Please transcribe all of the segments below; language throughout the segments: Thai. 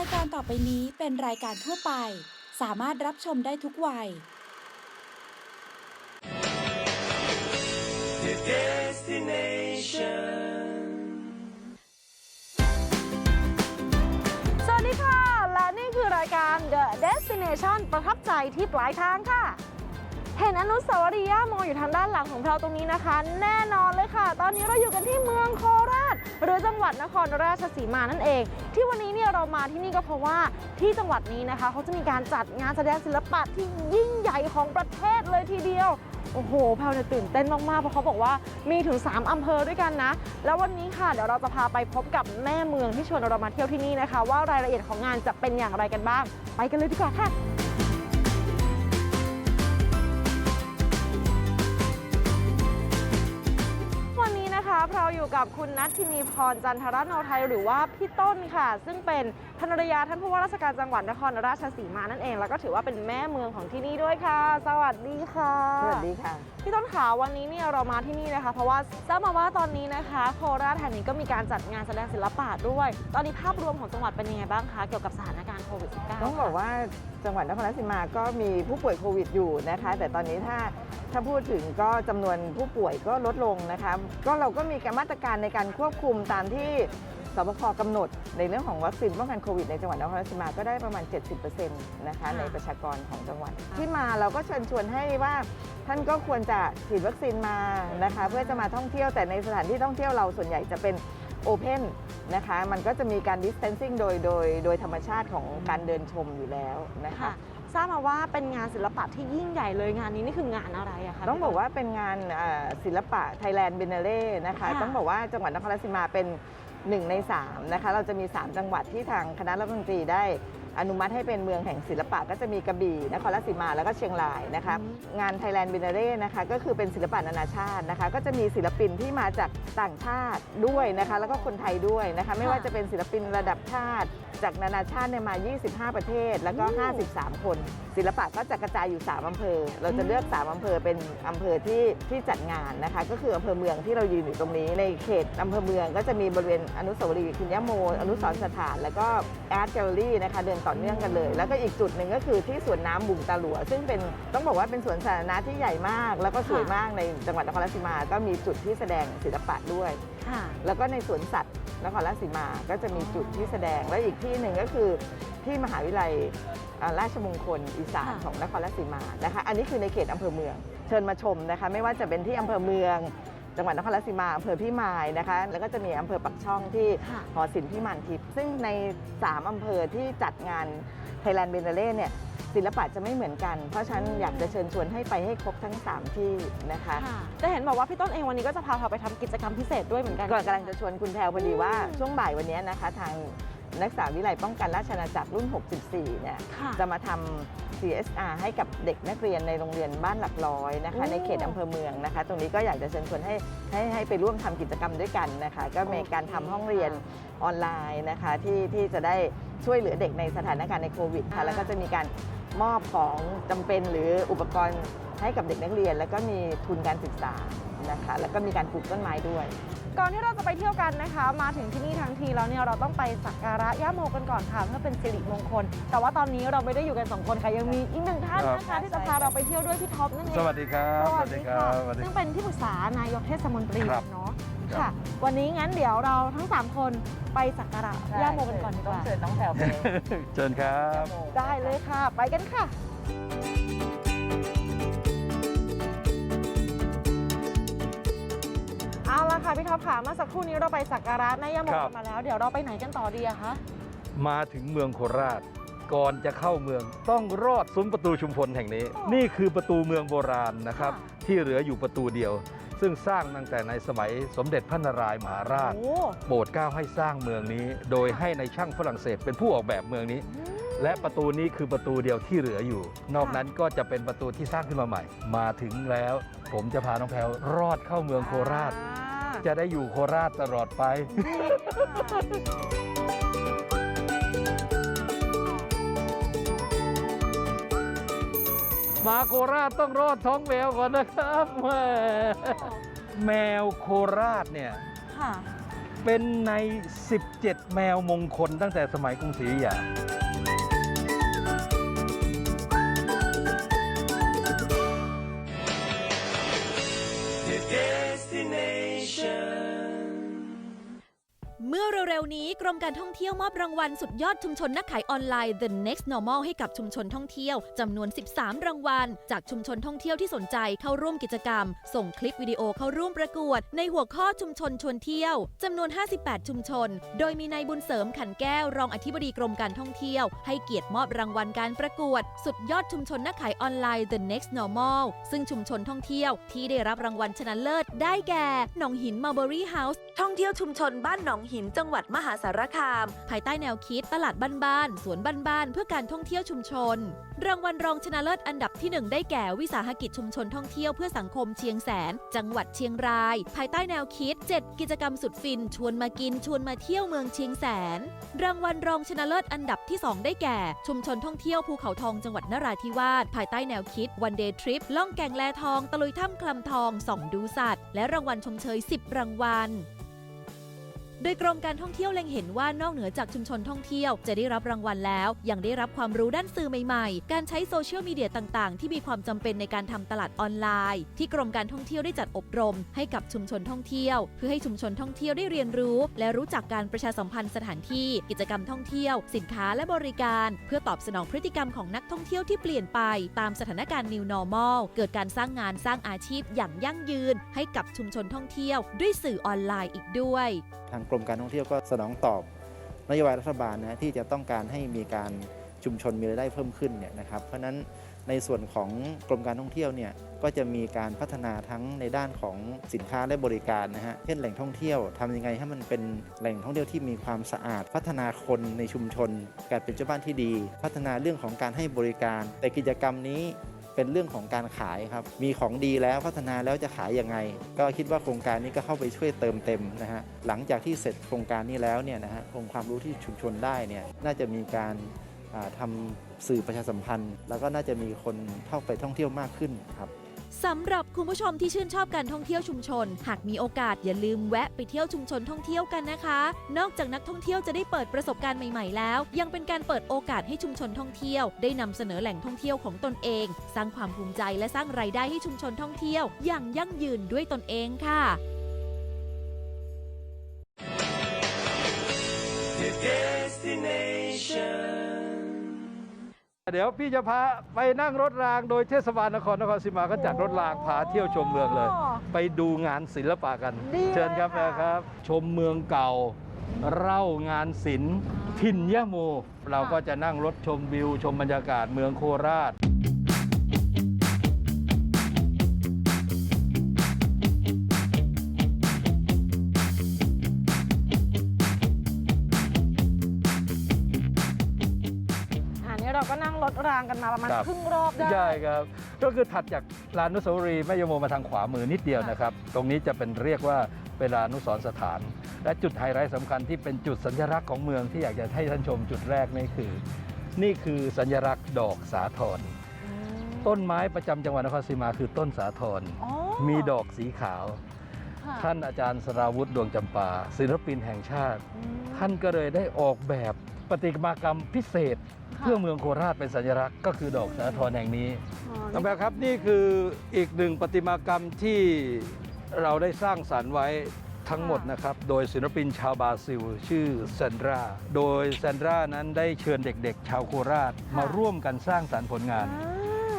ายการต่อไปนี้เป็นรายการทั่วไป สามารถรับชมได้ทุกวัย The destination. สวัสดีค่ะ และนี่คือรายการ The Destination ประทับใจที่ปลายทางค่ะ เห็นอนุสาวรีย์ย่าโมอยู่ทางด้านหลังของเราตรงนี้นะคะ แน่นอนเลยค่ะ ตอนนี้เราอยู่กันที่เมืองโคราช หรือจังหวัดนครราชสีมานั่นเอง ที่วันนี้เนี่ยเรามาที่นี่ก็เพราะว่าที่จังหวัดนี้นะคะเขาจะมีการจัดงานแสดงศิลปะที่ยิ่งใหญ่ของประเทศเลยทีเดียวโอ้โหแพลวเนี่ยตื่นเต้นมากๆ เพราะเขาบอกว่ามีถึง 3อำเภอด้วยกันนะ แล้ววันนี้ค่ะ เดี๋ยวเราจะพาไปพบกับแม่เมืองที่ชวนเรามาเที่ยวที่นี่นะคะ ว่ารายละเอียดของงานจะเป็นอย่างไรกันบ้าง ไปกันเลยดีกว่าค่ะ อยู่กับคุณนัททินีพรจันทรโนไทยหรือว่าพี่ต้นค่ะ ซึ่งเป็นภรรยาท่านผู้ว่าราชการจังหวัดนครราชสีมานั่นเอง แล้วก็ถือว่าเป็นแม่เมืองของที่นี่ด้วยค่ะ สวัสดีค่ะ สวัสดีค่ะ พี่ต้นขาวันนี้เนี่ยเรามาที่นี่นะคะ เพราะว่าทราบมาว่าตอนนี้นะคะ โคราชแห่งนี้ก็มีการจัดงานแสดงศิลปะด้วย ตอนนี้ภาพรวมของจังหวัดเป็นยังไงบ้างคะเกี่ยวกับสถานการณ์โควิด -19 ต้องบอกว่าจังหวัดนครราชสีมาก็มีผู้ป่วยโควิดอยู่นะคะ แต่ตอนนี้ถ้าถ้าพูดถึงก็จำนวนผู้ป่วยก็ลดลงนะคะ ก็เราก็มีการมาตรการในการควบคุมตามที่สบคกำหนดในเรื่องของวัคซีนป้องกันโควิดในจังหวัดนครราชสีมาก็ได้ประมาณ 70%นะคะในประชากรของจังหวัด ที่มาเราก็เชิญชวนให้ว่าท่านก็ควรจะฉีดวัคซีนมานะคะเพื่อจะมาท่องเที่ยวแต่ในสถานที่ท่องเที่ยวเราส่วนใหญ่จะเป็นโอเพนนะคะมันก็จะมีการ distancing โดยโดยโดยธรรมชาติของการเดินชมอยู่แล้วนะคะค่ะ ทราบมาว่าเป็นงานศิลปะที่ยิ่งใหญ่เลยงานนี้นี่คืองานอะไรอะคะ ต้องบอกว่าเป็นงานเอ่อศิลปะ Thailand b i e n n a l e นะคะ ค่ะ ต้องบอกว่าจังหวัดนครราชสีมาเป็นหนึ่งใน 3 นะคะ เราจะมี 3 จังหวัดที่ทางคณะรัฐมนตรีได้ อนุมัติให้เป็นเมืองแห่งศิลปะก็จะมีกระบี่นครราชสีมาแล้วก็เชียงรายนะคะงาน Thailand b i e n n a l e นะคะก็คือเป็นศิลปะนานาชาตินะคะ ก็จะมีศิลปินที่มาจากต่างชาติด้วยนะคะ แล้วก็คนไทยด้วยนะคะ ไม่ว่าจะเป็นศิลปินระดับชาติ จากนานาชาติเนี่ยมา 25 ประเทศแล้วก็ 53 คน ศิลปะก็จะกระจายอยู่ 3 อำเภอ เราจะเลือก 3 อำเภอเป็นอำเภอที่ที่จัดงานนะคะ ก็คืออำเภอเมืองที่เรายืนอยู่ตรงนี้ในเขตอำเภอเมืองก็จะมีบริเวณอนุสาวรีย์คุณย่าโม อนุสรณ์สถาน แล้วก็อาร์ตแกลเลอรี่นะคะเดินต่อเนื่องกันเลย แล้วก็อีกจุดหนึ่งก็คือที่สวนน้ำบุงตาหลัว ซึ่งเป็นต้องบอกว่าเป็นสวนสาธารณะที่ใหญ่มาก แล้วก็สวยมากในจังหวัดนครราชสีมา ก็มีจุดที่แสดงศิลปะด้วย ค่ะ แล้วก็ในสวนสัตว์นครราชสีมาก็จะมีจุดที่แสดง และอีกที่หนึ่งก็คือที่มหาวิทยาลัยอ่าราชมงคลอีสานค่ะ ของนครราชสีมานะคะ อันนี้คือในเขตอำเภอเมือง เชิญมาชมนะคะ ไม่ว่าจะเป็นที่อำเภอเมือง จังหวัดนครราชสีมาอำเภอพิมายนะคะ แล้วก็จะมีอำเภอปักช่องที่ค่ะหอศิลป์พิมานทิพย์ซึ่งใน 3 อำเภอที่จัดงาน Thailand b i e n n a l e เนี่ยศิลปะจะไม่เหมือนกัน เพราะฉะนั้นอยากจะเชิญชวนให้ไปให้ครบทั้ง 3 ที่นะคะ ค่ะแต่เห็นบอกว่าพี่ต้นเองวันนี้ก็จะพาเราไปทำกิจกรรมพิเศษด้วยเหมือนกัน ก่อนกำลังจะชวนคุณแพรวพอดีว่าช่วงบ่ายวันนี้นะคะ ทาง นักศึกษาวิไลป้องกันราชอาณาจักรรุ่น 64 เนี่ย ค่ะ จะมาทำ CSR ให้กับเด็กนักเรียนในโรงเรียนบ้านหลักร้อยนะคะ โอ้ในเขตอำเภอเมืองนะคะ ตรงนี้ก็อยากจะเชิญชวนให้ให้ให้ไปร่วมทำกิจกรรมด้วยกันนะคะ ก็มีการทำห้องเรียนออนไลน์นะคะที่ที่จะได้ช่วยเหลือเด็กในสถานการณ์ในโควิดค่ะ อ่า แล้วก็จะมีการมอบของจำเป็นหรืออุปกรณ์ให้กับเด็กนักเรียน แล้วก็มีทุนการศึกษา นะคะ แล้วก็มีการปลูกต้นไม้ด้วย ก่อนที่เราจะไปเที่ยวกันนะคะ มาถึงที่นี่ทั้งทีแล้วเนี่ยเราต้องไปสักการะย่าโมกันก่อนค่ะเพื่อเป็นสิริมงคล แต่ว่าตอนนี้เราไม่ได้อยู่กันสองคนค่ะยังมีอีกหนึ่งท่านนะครัคะบที่จะพาเราไปเที่ยวด้วยพี่ท็อปนั่นเองสวัสดีครับสวัสดีค่ะสวัสดีซึ่งเป็นที่ปรึกษานายกเทศมนตรีครับเนาะครับค่ะ วันนี้งั้นเดี๋ยวเราทั้งสามคนไปสักการะย่าโมกันก่อนดีกว่าเชิญน้องแถวไปเชิญครับ ได้เลยค่ะ ไปกันค่ะ เอาละค่ะพี่ท็อปค่ะเมื่อสักครู่นี้เราไปสักการะแม่ย่าโมครับกันมาแล้ว เดี๋ยวเราไปไหนกันต่อดีอะคะมาถึงเมืองโคราช ก่อนจะเข้าเมืองต้องรอดซุ้มประตูชุมพลแห่งนี้ นี่คือประตูเมืองโบราณนะครับ ที่เหลืออยู่ประตูเดียว ซึ่งสร้างตั้งแต่ในสมัยสมเด็จพระนารายณ์มหาราชโอ้โปรดเกล้าให้สร้างเมืองนี้ โดยให้ในช่างฝรั่งเศสเป็นผู้ออกแบบเมืองนี้ และประตูนี้คือประตูเดียวที่เหลืออยู่ นอกนั้นก็จะเป็นประตูที่สร้างขึ้นมาใหม่ มาถึงแล้ว ผมจะพาน้องแพรวรอดเข้าเมืองโคราชอ่า จะได้อยู่โคราชตลอดไป มาโคราชต้องรอดท้องแมวก่อนนะครับแหมแมวโคราชเนี่ย ค่ะ เป็นใน 17 แมวมงคลตั้งแต่สมัยกรุงศรีอยุธยา ร็วๆนี้กรมการท่องเที่ยวมอบรางวัลสุดยอดชุมชนนักขายออนไลน์ The Next Normal ให้กับชุมชนท่องเที่ยวจำนวน 13 รางวัล จากชุมชนท่องเที่ยวที่สนใจเข้าร่วมกิจกรรม ส่งคลิปวิดีโอเข้าร่วมประกวด ในหัวข้อชุมชนชวนเที่ยวจำนวน 58 ชุมชน โดยมีนายบุญเสริมขันแก้วรองอธิบดีกรมการท่องเที่ยว ให้เกียรติมอบรางวัลการประกวด สุดยอดชุมชนนักขายออนไลน์ The Next Normal ซึ่งชุมชนท่องเที่ยวที่ได้รับรางวัลชนะเลิศได้แก่หนองหิน Mulberry House ท่องเที่ยวชุมชนบ้านหนองหินจังหวัดมหาสารคาม ภายใต้แนวคิดตลาดบ้านๆสวนบ้านๆเพื่อการท่องเที่ยวชุมชน รางวัลรองชนะเลิศอันดับที่ 1 ได้แก่วิสาหกิจชุมชนท่องเที่ยวเพื่อสังคมเชียงแสน จังหวัดเชียงราย ภายใต้แนวคิด 7 กิจกรรมสุดฟิน ชวนมากินชวนมาเที่ยวเมืองเชียงแสน รางวัลรองชนะเลิศอันดับที่ 2 ได้แก่ ชุมชนท่องเที่ยวภูเขาทองจังหวัดนราธิวาสภายใต้แนวคิดวันเดย์ทริปล่องแก่งแลทองตะลุยถ้ำคลำทองส่องดูสัตว์ และรางวัลชมเชย 10 รางวัล โดยกรมการท่องเที่ยวเล็งเห็นว่านอกเหนือจากชุมชนท่องเที่ยว จะได้รับรางวัลแล้ว ยังได้รับความรู้ด้านสื่อใหม่ๆ การใช้โซเชียลมีเดียต่างๆ ที่มีความจำเป็นในการทำตลาดออนไลน์ ที่กรมการท่องเที่ยวได้จัดอบรม ให้กับชุมชนท่องเที่ยว เพื่อให้ชุมชนท่องเที่ยวได้เรียนรู้ และรู้จักการประชาสัมพันธ์สถานที่ กิจกรรมท่องเที่ยว สินค้าและบริการ เพื่อตอบสนองพฤติกรรมของนักท่องเที่ยวที่เปลี่ยนไป ตามสถานการณ์ New Normal เกิดการสร้างงานสร้างอาชีพอย่างยั่งยืน ให้กับชุมชนท่องเที่ยว ด้วยสื่อออนไลน์อีกด้วยทางกรมการท่องเที่ยวก็สนองตอบนโยบายรัฐบาลนะที่จะต้องการให้มีการชุมชนมีรายได้เพิ่มขึ้นเนี่ยนะครับ เพราะฉะนั้นในส่วนของกรมการท่องเที่ยวเนี่ยก็จะมีการพัฒนาทั้งในด้านของสินค้าและบริการนะฮะเช่นแหล่งท่องเที่ยวทำยังไงให้มันเป็นแหล่งท่องเที่ยวที่มีความสะอาด พัฒนาคนในชุมชน การเป็นเจ้าบ้านที่ดี พัฒนาเรื่องของการให้บริการ แต่กิจกรรมนี้ เป็นเรื่องของการขายครับ มีของดีแล้วพัฒนาแล้วจะขายยังไง ก็คิดว่าโครงการนี้ก็เข้าไปช่วยเติมเต็มนะฮะหลังจากที่เสร็จโครงการนี้แล้วเนี่ยนะฮะองค์ความรู้ที่ชุมชนได้เนี่ยน่าจะมีการทำทำสื่อประชาสัมพันธ์ แล้วก็น่าจะมีคนเข้าไปท่องเที่ยวมากขึ้นครับ สำหรับคุณผู้ชมที่ชื่นชอบการท่องเที่ยวชุมชน หากมีโอกาสอย่าลืมแวะไปเที่ยวชุมชนท่องเที่ยวกันนะคะ นอกจากนักท่องเที่ยวจะได้เปิดประสบการณ์ใหม่ๆ แล้ว ยังเป็นการเปิดโอกาสให้ชุมชนท่องเที่ยว ได้นำเสนอแหล่งท่องเที่ยวของตนเอง สร้างความภูมิใจและสร้างรายได้ให้ชุมชนท่องเที่ยว อย่างยั่งยืนด้วยตนเองค่ะ The destination. เดี๋ยวพี่จะพาไปนั่งรถรางโดยเทศบาลนครนครศรีมาก็จัดรถรางพาเที่ยวชมเมืองเลย ไปดูงานศิลปะกันดีเลยเชิญครับค่ะนะครับ ชมเมืองเก่าเล่างานศิลป์ ถิ่นยะโม เราก็จะนั่งรถชมวิว ชมบรรยากาศเมืองโคราช รถรางกันมาประมาณครับ ครึ่งรอบได้ ใช่ครับ ก็คือถัดจากลานอนุสาวรีย์แม่ยมโมมาทางขวามือนิดเดียวค่ะนะครับ ตรงนี้จะเป็นเรียกว่าเป็นลานอนุสรณ์สถาน และจุดไฮไลท์สำคัญที่เป็นจุดสัญลักษณ์ของเมืองที่อยากจะให้ท่านชมจุดแรกนี่คือ นี่คือสัญลักษณ์ดอกสาทรอืมต้นไม้ประจำจังหวัดนครศรีมาคือต้นสาทรอ๋อมีดอกสีขาว ค่ะท่านอาจารย์สราวุธดวงจำปาศิลปินแห่งชาติ อืมท่านก็เลยได้ออกแบบ ปฏิมากรรมพิเศษค่ะเพื่อเมืองโคราชเป็นสัญลักษณ์ก็คือดอกสาทรแห่งนี้อ๋อน้องแบลครับนี่คืออีกหนึ่งประติมากรรมที่เราได้สร้างสรรค์ไว้ทั้งหมดนะครับ โดยศิลปินชาวบราซิล ชื่อแซนดรา โดยแซนดรานั้นได้เชิญเด็กๆ ชาวโคราชมาร่วมกันสร้างสรรค์ผลงานอ่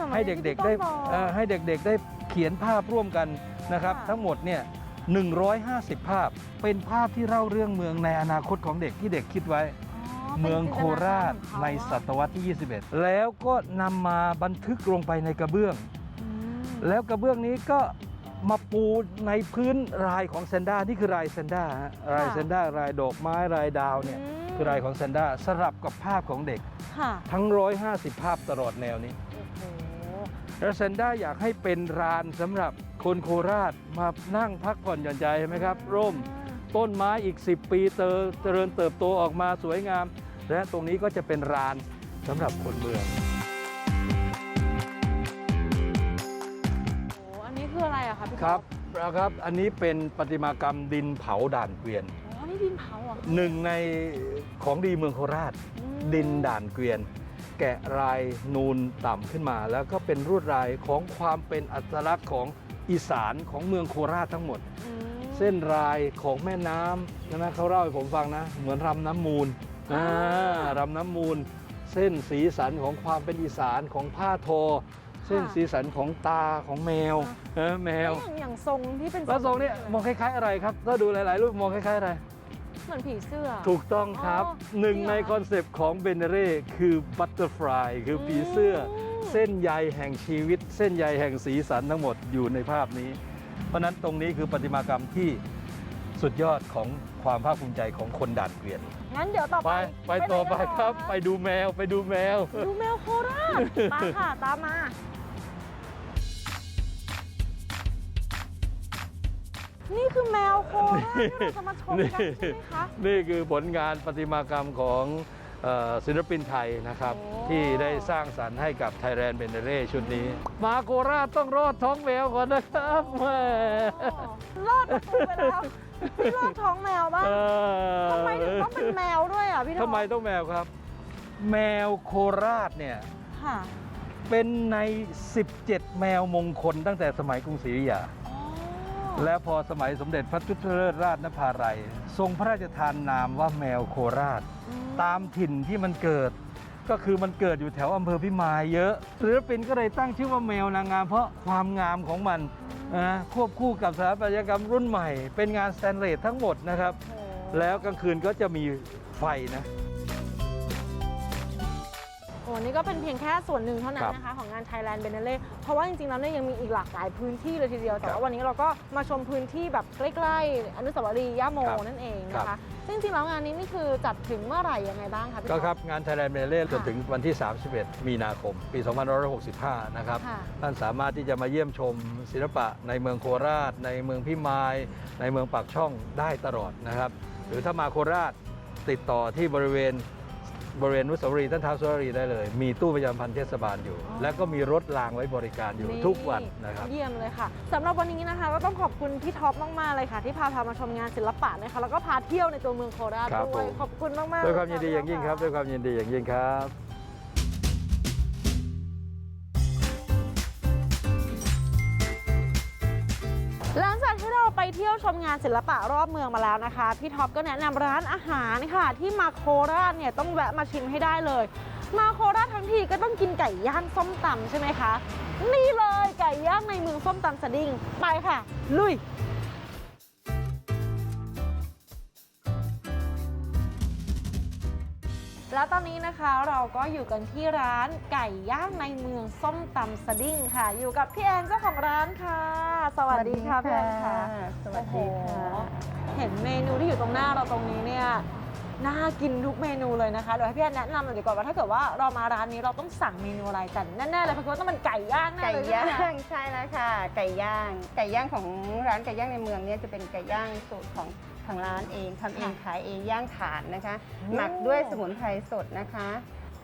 าให้เด็กๆได้ที่พี่ต้นบอกเอ่อให้เด็กๆได้เขียนภาพร่วมกันนะครับค่ะทั้งหมดเนี่ย150 ภาพ เป็นภาพที่เล่าเรื่องเมืองในอนาคตของเด็กที่เด็กคิดไว้อ๋อ เมืองโคราชเป็นจินตนาการของเขาในศตวรรษที่ 21 แล้วก็นำมาบันทึกลงไปในกระเบื้องอืมแล้วกระเบื้องนี้ก็มาปูในพื้นรายของแซนด้านี่คือรายแซนด้าฮะรายแซนด้ารายดอกไม้รายดาวเนี่ยมคือรายของแซนด้าสลับกับภาพของเด็กค่ะทั้ง 150 ภาพตลอดแนวนี้โอ้โหแล้วแซนด้าอยากให้เป็นรานสำหรับคนโคราชมานั่งพักผ่อนหย่อนใจเห็นไหมครับ ร่ม ต้นไม้อีก 10 ปีเตอเจริญเติบโตออกมาสวยงาม และตรงนี้ก็จะเป็นรานสำหรับคนเมืองโอ้อันนี้คืออะไรอะคะพี่ครับก๊อฟแล้วครับ อันนี้เป็นประติมากรรมดินเผาด่านเกวียนอ๋อนี่ดินเผาเหรอคะหนึ่งในของดีเมืองโคราชอืมดินด่านเกวียน แกะรายนูนต่ำขึ้นมา แล้วก็เป็นรวดลายของความเป็นอัตลักษณ์ของอีสานของเมืองโคราชทั้งหมดอืม เส้นรายของแม่น้ำนะนะเขาเล่าให้ผมฟังนะ เหมือนรำน้ำมูลอ่ารำน้ำมูล เส้นสีสันของความเป็นอีสานของผ้าทอ เส้นสีสันของตาของแมวเออแมวเอ๊ะอย่างอย่างทรงที่เป็นแล้วทรงเนี้มองคล้าย ๆ อะไรครับ ถ้าดูหลายๆรูปมองคล้ายๆอะไรเหมือนผีเสื้อ ถูกต้องครับอ๋อหนึ่งจริงเหรอในคอนเซปต์ของเบเนเร่คือบัตเตอร์ฟลายคือผีเสื้ออมเส้นใยแห่งชีวิต เส้นใยแห่งสีสันทั้งหมดอยู่ในภาพนี้ เพราะฉะนั้นตรงนี้คือประติมากรรมที่สุดยอดของความภาคภูมิใจของคนด่านเกวียน งั้นเดี๋ยวต่อไปไปไปต่อไปหนกันครับเหอไปดูแมวไปดูแมว ดูแมวโคราชมาค่ะ ตามมา นี่คือแมวโคราชที่เราจะมาชมกันใช่ไหมคะ นี่คือผลงานประติมากรรมของเอ่อ ศิลปินไทยนะครับโอ้ที่ได้สร้างสรรค์ให้กับไทยแลนด์เบเนเร่ชุดนี้ มาโคราชต้องรอดท้องแมวก่อนนะครับแหมรอดประตูไปแล้วพี่รอดท้องแมวบ้างเออทำไมถึงต้องเป็นแมวด้วยอะพี่ทอทำไมต้องแมวครับ แมวโคราชเนี่ยค่ะเป็นใน 17 แมวมงคลตั้งแต่สมัยกรุงศรีอยุธยาอ๋อและพอสมัยสมเด็จพระจุลเลิศราชนภาลัยทรงพระราชทานนามว่าแมวโคราชอืม ตามถิ่นที่มันเกิด ก็คือมันเกิดอยู่แถวอำเภอพิมายเยอะศิลปินก็เลยตั้งชื่อว่าแมวนางงาม เพราะความงามของมันนะควบคู่กับสถาปัตยกรรมรุ่นใหม่ เป็นงานสแตนเลสทั้งหมดนะครับโอ้แล้วกลางคืนก็จะมีไฟนะโอ้นี่ก็เป็นเพียงแค่ส่วนหนึ่งเท่านั้ครันบนะคะ ของงาน Thailand b e n a l e เพราะว่าจริงๆแล้วเนี่ยยังมีอีกหลากหลายพื้นที่เลยทีเดียว แต่ครับว่าวันนี้เราก็มาชมพื้นที่แบบใกล้ๆ อนุสาวรีย์ย่าโมครับนั่นเองครันะบคะ ซึ่งจริงๆแล้วงานนี้นี่คือจัดถึงเมื่อไหร่ยังไงบ้างคะพี่ก็ท็อปครับ งาน Thailand b e n a l e จนถึงวันที่ 31 มีนาคม ปี2565 นะครับ ค่ะ ท่านสามารถที่จะมาเยี่ยมชมศิลปะในเมืองโคราช ในเมืองพิมาย ในเมืองปากช่องได้ตลอดนะครับ หรือถ้ามาโคราชติดต่อที่บริเวณ บริเวณอนุสาวรีย์ท่านท้าวสุวรีได้เลย มีตู้ประจำพันธ์เทศบาลอยู่อ๋อและก็มีรถรางไว้บริการอยู่ทุกวันนะครับเยี่ยมเลยค่ะสำหรับวันนี้นะคะ ก็ต้องขอบคุณพี่ท็อปมากๆเลยค่ะ ที่พาพามาชมงานศิลปะนะคะแล้วก็พาเที่ยวในตัวเมืองโคราชครับด้วยผมขอบคุณมากๆด้วยความเลยินดีอย่างยิ่งครับด้วยความยินดีอย่างยิ่งครับ เที่ยวชมงานศิลปะรอบเมืองมาแล้วนะคะ พี่ท็อปก็แนะนำร้านอาหารค่ะ ที่มาโคราชเนี่ยต้องแวะมาชิมให้ได้เลย มาโคราชทั้งทีก็ต้องกินไก่ย่างส้มตำใช่ไหมคะ นี่เลยไก่ย่างในเมืองส้มตำสดิ้งไปค่ะ ลุย แล้วตอนนี้นะคะเราก็อยู่กันที่ร้านไก่ย่างในเมืองส้มตำสะดิ้งค่ะ อยู่กับพี่แอนเจ้าของร้านค่ะ สวัสดีค่ะพี่แอนค่ะสวัสดีค่ะโอ้โหเห็นเมนูที่อยู่ตรงหน้าเราตรงนี้เนี่ยน่ากินทุกเมนูเลยนะคะเดี๋ยวให้พี่แอนแนะนำหน่อยดีกว่าว่าถ้าเกิดว่าเรามาร้านนี้เราต้องสั่งเมนูอะไรกันแน่ๆเลยเพราะว่าต้องเป็นไก่ย่างแน่ไก่เลยย่าใช่ไหมคะงใช่แล้วค่ะ ไก่ย่าง ไก่ย่างของร้านไก่ย่างในเมืองเนี่ยจะเป็นไก่ย่างสูตรของ ทางร้านเองทำเองขายเองย่างถ่านนะคะ หมักด้วยสมุนไพรสดนะคะ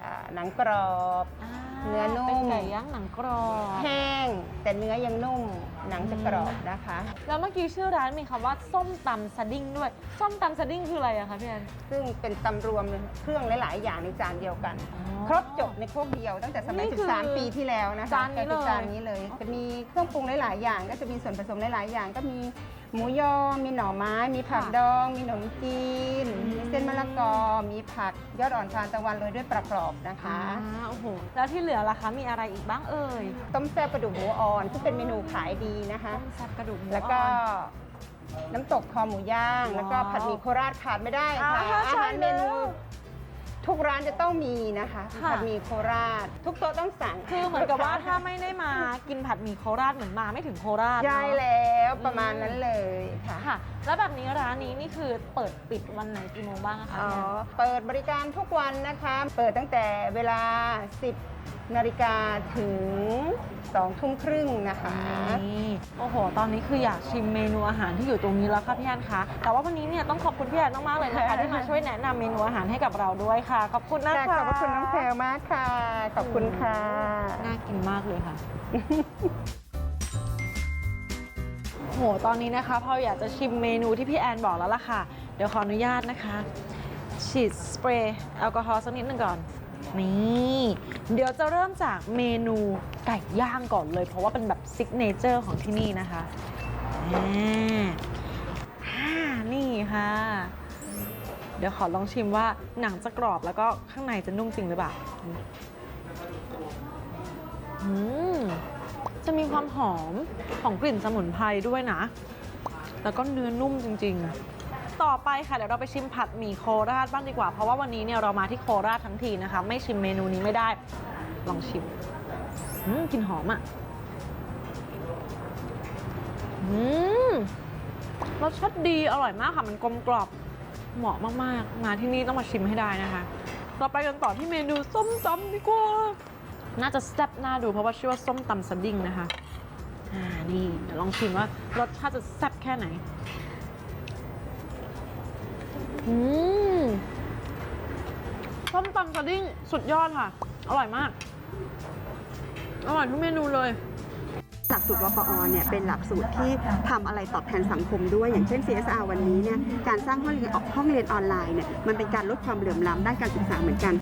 อ่าหนังกรอบาเนื้อนุ่ม เป็นไก่ย่างหนังกรอบแห้ง แต่เนื้อยังนุ่มหนังจะกรอบนะคะ แล้วเมื่อกี้ชื่อร้านมีคำว่าส้มตำสะดิ้งด้วย ส้มตำสะดิ้งคืออะไรอะคะพี่แอน ซึ่งเป็นตำรวมเครื่องหลาย ๆ อย่างในจานเดียวกันครบจบในโคกเดียวตั้งแต่สมัย นี่คือ13 ปีที่แล้วนะคะจานนี้ก็คือเลยจานนี้เลย จะมีเครื่องปรุงหลาย ๆ อย่าง ก็จะมีส่วนผสมหลาย ๆ อย่าง ก็มี หมูยอ มีหน่อไม้ มีผักดอง มีขนมจีน มีเส้นมะละกอ มีผักยอดอ่อนทานตะวันโรยด้วยปลากรอบนะคะ อ่าโอ้โห แล้วที่เหลือล่ะคะ มีอะไรอีกบ้างเอ่ยต้มแซ่บกระดูกหมูอ่อน ซึ่งเป็นเมนูขายดีนะคะ ต้มแซ่บกระดูกหมูแล้วก็อ่อน น้ำตกคอหมูย่าง แล้วก็ว้าวผัดหมี่โคราชขาดไม่ได้ค่ะอ่าอาใช่หารเมนูแล้ว ทุกร้านจะต้องมีนะคะค่ะ ผัดหมี่โคราช ทุกโต๊ะต้องสั่งคือเหมือนกับว่าถ้าไม่ได้มากินผัดหมี่โคราชเหมือนมาไม่ถึงโคราชใช่เนอะแล้วประมาณนั้นเลยค่ะ ค่ะ แล้วแบบนี้ร้านนี้นี่คือเปิดปิดวันไหนกี่โมงบ้างอะคะอ๋อพี่แอนเปิดบริการทุกวันนะคะ เปิดตั้งแต่เวลา 10 นาฬิกาถึง2ทุ่มครึ่งนะคะ นี่โอ้โห ตอนนี้คืออยากชิมเมนูอาหารที่อยู่ตรงนี้แล้วค่ะพี่แอนคะ แต่ว่าวันนี้เนี่ยต้องขอบคุณพี่แอนมากๆเลยนะคะที่มาช่วยแนะนำเมนูอาหารให้กับเราด้วยค่ะ ขอบคุณนะคะ ขอบพระคุณน้องแพรวมากค่ะ ขอบคุณค่ะ น่ากินมากเลยค่ะ โห ตอนนี้นะคะพออยากจะชิมเมนูที่พี่แอนบอกแล้วล่ะค่ะ เดี๋ยวขออนุญาตนะคะ ฉีดสเปรย์แอลกอฮอล์สักนิดหนึ่งก่อน นี่ เดี๋ยวจะเริ่มจากเมนูไก่ย่างก่อนเลย เพราะว่าเป็นแบบซิกเนเจอร์ของที่นี่นะคะอ่านี่ค่ะ เดี๋ยวขอลองชิมว่าหนังจะกรอบแล้วก็ข้างในจะนุ่มจริงหรือเปล่าอืมจะมีความหอมของกลิ่นสมุนไพรด้วยนะ แล้วก็เนื้อนุ่มจริง ๆ ต่อไปค่ะเดี๋ยวเราไปชิมผัดหมี่โคราชบ้างดีกว่า เพราะว่าวันนี้เนี่ยเรามาที่โคราชทั้งทีนะคะ ไม่ชิมเมนูนี้ไม่ได้ ลองชิมอืมกลิ่นหอมอะอืมรสชาติดีอร่อยมากค่ะ มันกลมกล่อมเหมาะมากๆ มาที่นี่ต้องมาชิมให้ได้นะคะเราไปกันต่อที่เมนูส้มตำดีกว่า น่าจะแซ่บน่าดูเพราะว่าชื่อว่าส้มตำสดิ้งนะคะ อ่านี่เดี๋ยวลองชิมว่ารสชาติจะแซ่บแค่ไหน อืมส้มตำสดิ้งสุดยอดค่ะ อร่อยมาก อร่อยทุกเมนูเลย หลักสูตรวปอเนี่ยเป็นหลักสูตรที่ทำอะไรตอบแทนสังคมด้วย อย่างเช่น CSR วันนี้เนี่ยการสร้างห้องเรียนห้องเรียนออนไลน์เนี่ยมันเป็นการลดความเหลื่อมล้ำด้านการศึกษาเหมือนกัน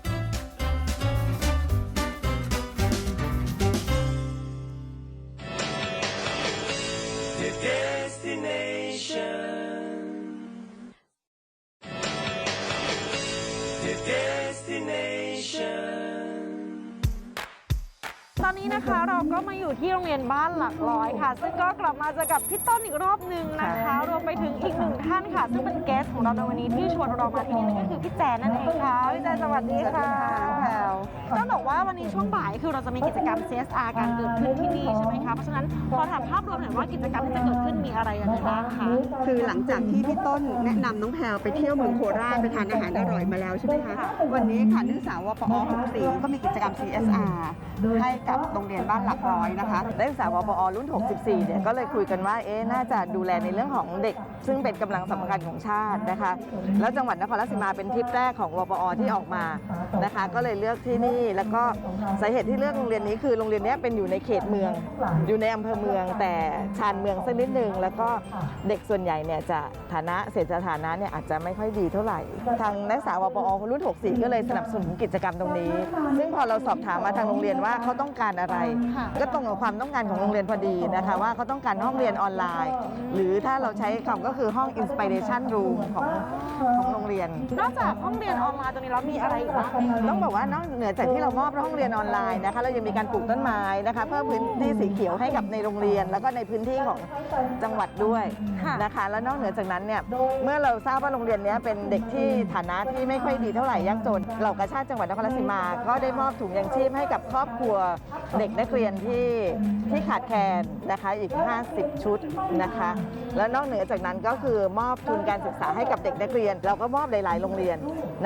The destination. ก็มาอยู่ที่โรงเรียนบ้านหลักร้อยค่ะ ซึ่งก็กลับมาเจอกับพี่ต้นอีกรอบหนึ่งนะคะรวมไปถึงอีกหนึ่งท่านค่ะ ซึ่งเป็นเกสของเราในวันนี้ที่ชวนเรามาที่นี่นั่นก็คือพี่แจนนั่นเองค่ะพี่แจนสวัสดีค่ะ แพลวต้องบอกว่าวันนี้ช่วงบ่ายคือเราจะมีกิจกรรม CSR การเกิดขึ้นที่นี่ใช่ไหมคะเพราะฉะนั้นขอถามภาพรวมหน่อยว่ากิจกรรมที่จะเกิดขึ้นมีอะไรยังไงบ้างคะคือหลังจากที่พี่ต้นแนะนำน้องแพลวไปเที่ยวเมืองโคราชไปทานอาหารอร่อยมาแล้วใช่ไหมคะวันนี้ค่ะนักศึกษาวปอ64ก็มีกิจกรรม CSR ให้กับโรงเรียนบ้านหลักร้อยนะคะนักศึกษาวปอรุ่น 64 เนี่ยก็เลยคุยกันว่าเอ๊ะน่าจะดูแลในเรื่องของเด็ก ซึ่งเป็นกำลังสำคัญของชาตินะคะ แล้วจังหวัดนครราชสีมาเป็นทริปแรกของวปอที่ออกมานะคะ ก็เลยเลือกที่นี่ แล้วก็สาเหตุที่เลือกโรงเรียนนี้คือโรงเรียนเนี้ยเป็นอยู่ในเขตเมือง อยู่ในอำเภอเมือง แต่ชานเมืองสักนิดนึง แล้วก็เด็กส่วนใหญ่เนี่ยจะฐานะเศรษฐฐานะเนี่ยอาจจะไม่ค่อยดีเท่าไหร่ ทางนักศึกษาวปอรุ่น 64 ก็เลยสนับสนุนกิจกรรมตรงนี้ ซึ่งพอเราสอบถามมาทางโรงเรียนว่าเขาต้องการอะไรค่ะก็ตรงกับความต้องการของโรงเรียนพอดีนะคะว่าเขาต้องการห้องเรียนออนไลน์ หรือถ้าเราใช้คำก็คือห้อง Inspiration Room ของของโรงเรียน นอกจากห้องเรียนออนไลน์ตรงนี้แล้วมีอะไรอีกบ้างไหมคะต้องบอกว่านอกเหนือจากที่เรามอบห้องเรียนออนไลน์นะคะ เรายังมีการปลูกต้นไม้นะคะเพิ่มพื้นที่สีเขียวให้กับในโรงเรียน แล้วก็ในพื้นที่ของจังหวัดด้วยค่ะนะคะ แล้วนอกเหนือจากนั้นเนี่ยเมื่อเราทราบว่าโรงเรียนเนี้ยเป็นเด็กที่ฐานะที่ไม่ค่อยดีเท่าไหร่ยากจนเหล่ากาชาติจังหวัดนครราชสีมา ก็ได้มอบถุงยังชีพให้กับครอบครัวเด็กนักเรียนที่ที่ขาดแคลนนะคะอีก 50 ชุดนะคะ แล้วนอกเหนือจากนั้นก็คือมอบทุนการศึกษาให้กับเด็กนักเรียน เราก็มอบหลาย ๆ โรงเรียน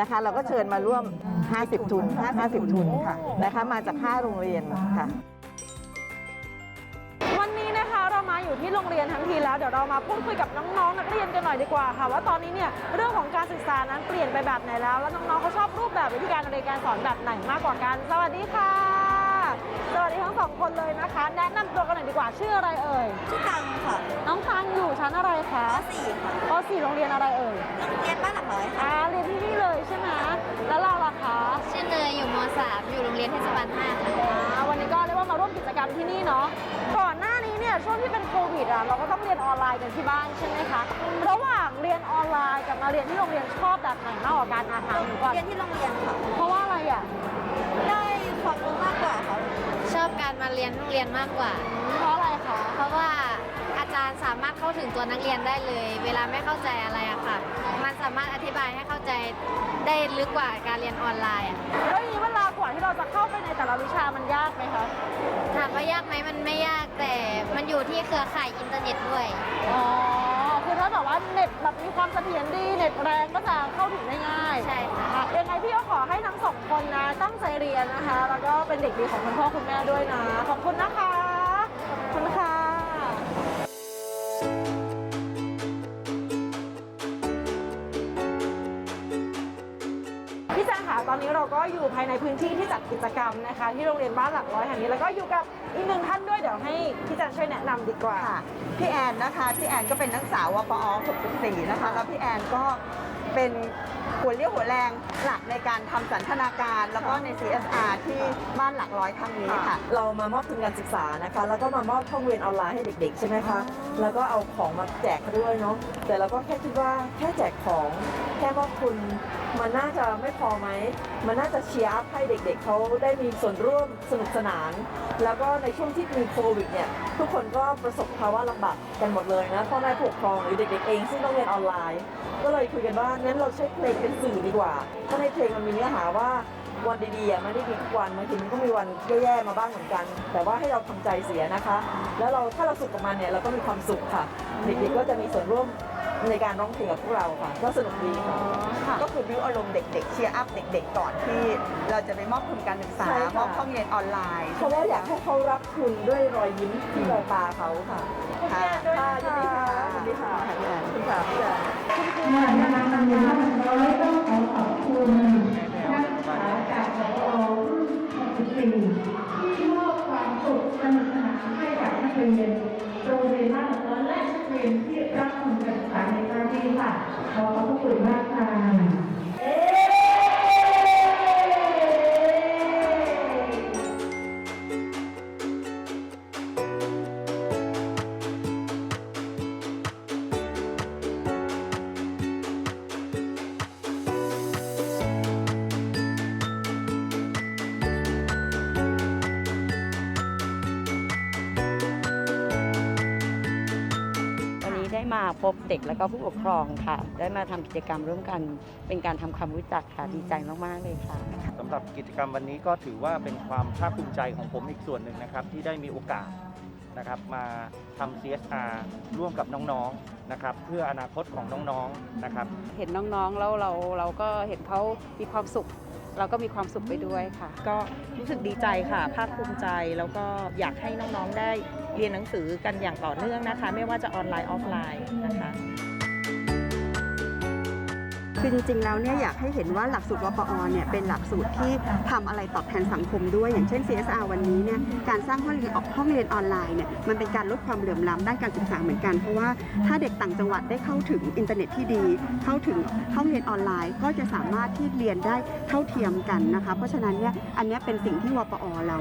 นะคะ เราก็เชิญมาร่วม 50 ทุน50 ทุนค่ะนะคะ มาจาก5โรงเรียนค่ะ วันนี้นะคะเรามาอยู่ที่โรงเรียนทั้งทีแล้วเดี๋ยวเรามาพูดคุยกับน้องๆ นักเรียนกันหน่อยดีกว่าค่ะว่าตอนนี้เนี่ยเรื่องของการศึกษานั้นเปลี่ยนไปแบบไหนแล้ว แล้วน้องๆเขาชอบรูปแบบวิธีการเรียนการสอนแบบไหนมากกว่ากัน สวัสดีค่ะ สวัสดีทั้งสองคนเลยนะคะ แนะนำตัวกันหน่อยดีกว่าชื่ออะไรเอ่ย ชื่อตังค่ะน้องตังอยู่ชั้นอะไรคะป .4 ค่ะป .4 โรงเรียนอะไรเอ่ยเรียนบ้านหลักร้อยค่ะ อ่า เนาะก่อนหน้านี้เนี่ยช่วงที่เป็นโควิดอะเราก็ต้องเรียนออนไลน์กันที่บ้านใช่ไหมคะระหว่างเรียนออนไลน์กับมาเรียนที่โรงเรียนชอบแบบไหนมากกว่ากันอาถามหนูก่อนเรียนที่โรงเรียนค่ะเพราะว่าอะไรอะได้ความรู้มากกว่าค่ะชอบการมาเรียนโรงเรียนมากกว่า เพราะอะไรคะเพราะว่าอาจารย์สามารถเข้าถึงตัวนักเรียนได้เลย เวลาไม่เข้าใจอะไรอะค่ะ มันสามารถอธิบายให้เข้าใจได้ลึกกว่าการเรียนออนไลน์อะแล้วอย่างนี้เวลากว่าที่เราจะเข้าไปในแต่ละวิชามันยากไหมคะถามว่ายากไหมมันไม่ยากแต่มันอยู่ที่เครือข่ายอินเทอร์เน็ตด้วย อ๋อ คือถ้าแบบว่าเน็ตแบบมีความเสถียรดี เน็ตแรงก็จะเข้าถึงได้ง่ายใช่ค่ะค่ะยังไงพี่ก็ขอให้ทั้งสองคนนะตั้งใจเรียนนะคะ แล้วก็เป็นเด็กดีของคุณพ่อคุณแม่ด้วยนะ ขอบคุณนะคะ อนนี้เราก็อยู่ภายในพื้นที่ที่จัดกิจกรรมนะคะ ที่โรงเรียนบ้านหลักร้อยแห่งนี้ แล้วก็อยู่กับอีกหนึ่งท่านด้วยเดี๋ยวให้พี่แจงช่วยแนะนำดีกว่า ค่ะพี่แอนนะคะพี่แอนก็เป็นนักศึกษาวปอ64นะคะแล้วพี่แอนก็เป็นหัวเรี่ยวหัวแรงหลักในการทำสันทนาการ แล้วก็ใน CSR ที่บ้านหลักร้อยครั้งนี้ค่ะ เรามามอบทุนการศึกษานะคะ แล้วก็มามอบห้องเรียนออนไลน์ให้เด็กๆ ใช่ไหมคะ แล้วก็เอาของมาแจกเขาด้วยเนาะแต่เราก็แค่คิดว่าแค่แจกของแค่มอบทุน มันน่าจะไม่พอไหม มันน่าจะเชียร์ให้เด็กๆเขาได้มีส่วนร่วมสนุกสนาน แล้วก็ในช่วงที่มีโควิดเนี่ยทุกคนก็ประสบภาวะลำบากกันหมดเลยนะพ่อแม่ผู้ปกครองหรือเด็กๆเองซึ่งต้องเรียนออนไลน์ ก็เลยคุยกันว่างั้นเราใช้เพลงเป็นสื่อดีกว่าเพราะในเพลงมันมีเนื้อหาว่าวันดีๆอะไม่ได้ดีทุกวันบางทีมันก็มีวันแย่ๆมาบ้างเหมือนกัน แต่ว่าให้เราทำใจเสียนะคะ แล้วเราถ้าเราสุขกับมันเนี่ยเราก็มีความสุขค่ะ เด็กๆก็จะมีส่วนร่วม ในการร้องเพลงกับพวกเราค่ะก็สนุกดีค่ะก็คือบิวอารมณ์เด็กๆเชียร์อัพเด็กๆ ก่อนที่เราจะไปมอบทุนการศึกษา ใช่ค่ะ มอบห้องเรียนออนไลน์เพราะว่าอยากให้เขารับทุนด้วยรอยยิ้มที่แววตาเขาค่ะค่ะค่ะยินดีค่ะยินดีค่ะขอบคุณค่ะพี่แอนวัน และก็ผู้ปกครองค่ะ ได้มาทำกิจกรรมร่วมกัน เป็นการทำความรู้จักค่ะดีใจมากๆเลยค่ะสำหรับกิจกรรมวันนี้ก็ถือว่าเป็นความภาคภูมิใจของผมอีกส่วนหนึ่งนะครับ ที่ได้มีโอกาสนะครับมาทำ CSR ร่วมกับน้องๆนะครับ เพื่ออนาคตของน้องๆนะครับ เห็นน้องๆแล้วเราเราก็เห็นเขามีความสุขเราก็มีความสุขไปด้วยค่ะ ก็รู้สึกดีใจค่ะ ภาคภูมิใจแล้วก็อยากให้น้องๆได้ เรียนหนังสือกันอย่างต่อเนื่องนะคะ ไม่ว่าจะออนไลน์ออฟไลน์นะคะ คือจริงๆแล้วเนี่ยอยากให้เห็นว่าหลักสูตรวปอเนี่ยเป็นหลักสูตรที่ทำอะไรตอบแทนสังคมด้วย อย่างเช่น CSR วันนี้เนี่ยการสร้างห้องเรียนห้องเรียนออนไลน์เนี่ยมันเป็นการลดความเหลื่อมล้ำด้านการศึกษาเหมือนกัน เพราะว่าถ้าเด็กต่างจังหวัดได้เข้าถึงอินเทอร์เน็ตที่ดี เข้าถึงห้องเรียนออนไลน์ ก็จะสามารถที่เรียนได้เท่าเทียมกันนะคะ เพราะฉะนั้นเนี่ยอันนี้เป็นสิ่งที่วปอเรา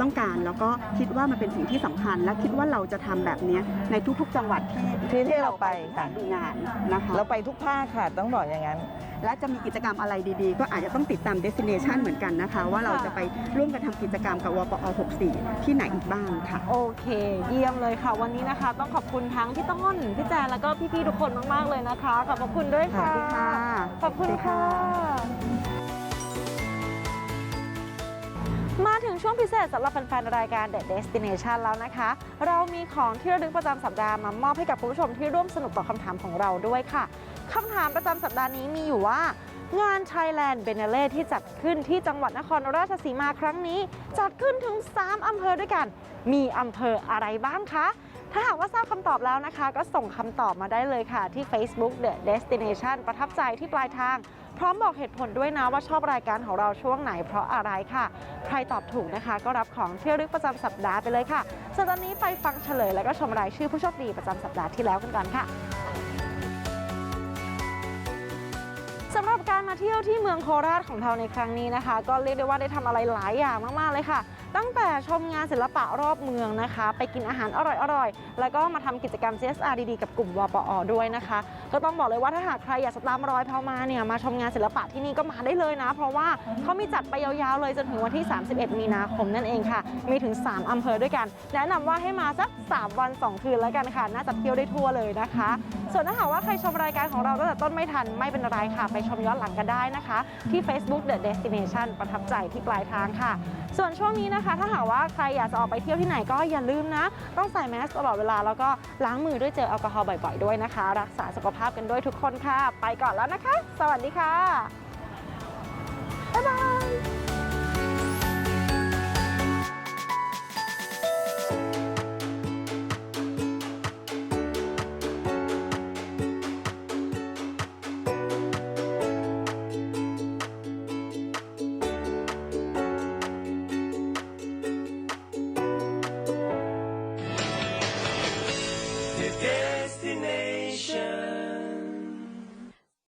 ต้องการแล้วก็คิดว่ามันเป็นสิ่งที่สำคัญ และคิดว่าเราจะทำแบบนี้ในทุกๆ จังหวัดที่ที่ที่เราไปค่ะดูงานนะคะเราไปทุกภาคค่ะต้องบอกอย่างนั้นและจะมีกิจกรรมอะไรดีๆ ก็อาจจะต้องติดตาม destination เหมือนกันนะคะ ว่าเราจะไปร่วมกันทำกิจกรรมกับวปอ64 ที่ไหนอีกบ้างค่ะ โอเค เยี่ยมเลยค่ะ วันนี้นะคะ ต้องขอบคุณทั้งพี่ต้น พี่แจนแล้วก็พี่ๆทุกคนมากๆเลยนะคะ ขอบพระคุณด้วยค่ะสวัสดีค่ะขอบคุณสวัสดีค่ะค่ะ มาถึงช่วงพิเศษสำหรับแฟนๆรายการ The Destination แล้วนะคะ เรามีของที่ระลึกประจำสัปดาห์มามอบให้กับคุณผู้ชมที่ร่วมสนุกตอบคำถามของเราด้วยค่ะ คำถามประจำสัปดาห์นี้มีอยู่ว่า งาน Thailand b e n a l e ที่จัดขึ้นที่จังหวัดนครราชสีมาครั้งนี้ จัดขึ้นถึง 3 อำเภอด้วยกัน มีอำเภออะไรบ้างคะ ถ้าหากว่าทราบคำตอบแล้วนะคะ ก็ส่งคำตอบมาได้เลยค่ะ ที่ Facebook The Destination ประทับใจที่ปลายทางพร้อมบอกเหตุผลด้วยนะว่าชอบรายการของเราช่วงไหนเพราะอะไรค่ะ ใครตอบถูกนะคะ ก็รับของเที่ระลึกประจำสัปดาห์ไปเลยค่ะส่วนตอนนี้ไปฟังเฉลยแล้วก็ชมรายชื่อผู้โชคดีประจำสัปดาห์ที่แล้วกันก่อนค่ะ สำหรับการมาเที่ยวที่เมืองโคราชของเราในครั้งนี้นะคะ ก็เรียกได้ว่าได้ทำอะไรหลายอย่างมากๆเลยค่ะตั้งแต่ชมงานศิลปะรอบเมืองนะคะ ไปกินอาหารอร่อยๆ แล้วก็มาทำกิจกรรม CSR ดีๆ กับกลุ่มวปอด้วยนะคะ ก็ต้องบอกเลยว่าถ้าหากใครอยากจะตามรอยเพามาเนี่ยมาชมงานศิลปะที่นี่ก็มาได้เลยนะ เพราะว่าเขามีจัดไปยาวๆเลยจนถึงวันที่ 31 มีนาคมนั่นเองค่ะ มีถึง 3 อำเภอด้วยกัน แนะนำว่าให้มาสัก 3 วัน 2 คืนแล้วกันค่ะ น่าจะเที่ยวได้ทั่วเลยนะคะ ส่วนถ้าหากว่าใครชมรายการของเราตั้งแต่ต้นไม่ทันไม่เป็นไรค่ะ ไปชมย้อนหลังกันได้นะคะ ที่ Facebook The Destination ประทับใจที่ปลายทางค่ะ ส่วนช่วงนี้นะคะ ถ้าหากว่าใครอยากจะออกไปเที่ยวที่ไหนก็อย่าลืมนะ ต้องใส่แมสตลอดเวลาแล้วก็ล้างมือด้วยเจลแอลกอฮอล์บ่อยๆด้วยนะคะ รักษาสุขภาพกันด้วยทุกคนค่ะ ไปก่อนแล้วนะคะ สวัสดีค่ะบ๊ายบาย